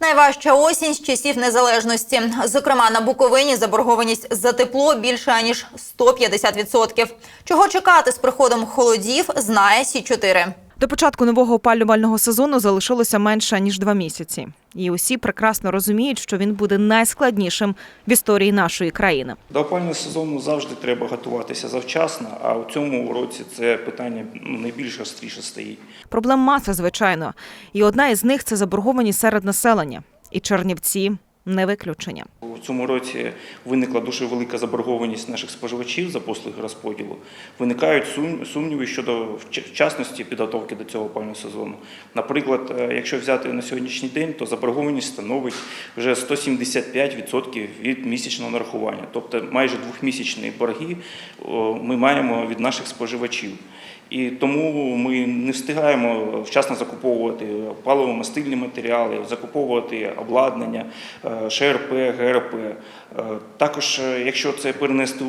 Найважча осінь з часів незалежності. Зокрема, на Буковині заборгованість за тепло більше ніж 150%. Чого чекати з приходом холодів, знає Сі 4 До початку нового опалювального сезону залишилося менше ніж два місяці, і усі прекрасно розуміють, що він буде найскладнішим в історії нашої країни. До опального сезону завжди треба готуватися завчасно, а у цьому році це питання ну, найбільш гостріше стоїть. Проблем маса, звичайно, і одна із них це заборгованість серед населення. І Чернівці не виключення. У цьому році виникла дуже велика заборгованість наших споживачів за послуги розподілу. Виникають сумніви щодо вчасності підготовки до цього опального сезону. Наприклад, е, якщо взяти на сьогоднішній день, то заборгованість становить вже 175% від місячного нарахування, тобто майже двохмісячні борги ми маємо від наших споживачів. І тому ми не встигаємо вчасно закуповувати паливо-мастильні матеріали, закуповувати обладнання, е, ШРП, ГРП. Е, Також, е, якщо це перенести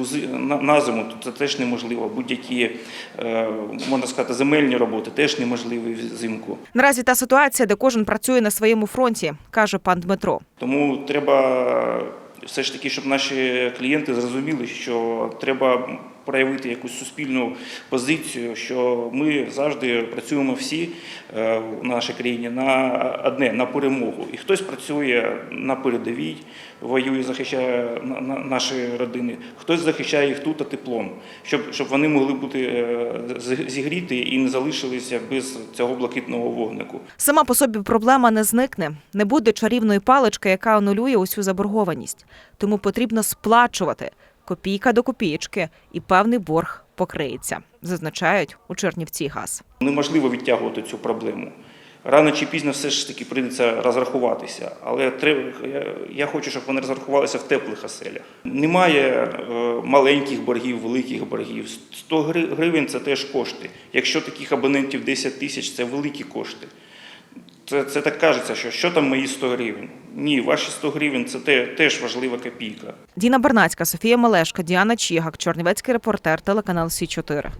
на зиму, то це теж неможливо. Будь-які, е, можна сказати, земельні роботи теж неможливі взимку. Наразі та ситуація, де кожен працює на своєму фронті, каже пан Дмитро. Тому треба все ж таки, щоб наші клієнти зрозуміли, що треба проявити якусь суспільну позицію, що ми завжди працюємо всі е, в нашій країні на одне на перемогу. І хтось працює на передовій, воює, захищає на- на- наші родини, хтось захищає їх тут теплом, щоб, щоб вони могли бути е, з- зігріті і не залишилися без цього блакитного вогнику. Сама по собі проблема не зникне, не буде чарівної палички, яка анулює усю заборгованість. Тому потрібно сплачувати копійка до копієчки, і певний борг покриється, зазначають у Чернівці газ. Неможливо відтягувати цю проблему. Рано чи пізно все ж таки прийдеться розрахуватися, але я, хочу, щоб вони розрахувалися в теплих оселях. Немає е, маленьких боргів, великих боргів. 100 гри- гривень це теж кошти. Якщо таких абонентів 10 тисяч, це великі кошти. Це, це так кажеться, що що там мої 100 гривень? Ні, ваші 100 гривень це те, теж важлива копійка. Діна Бернацька, Софія Мелешка, Діана Чігак, Чорнівецький репортер, телеканал Сі 4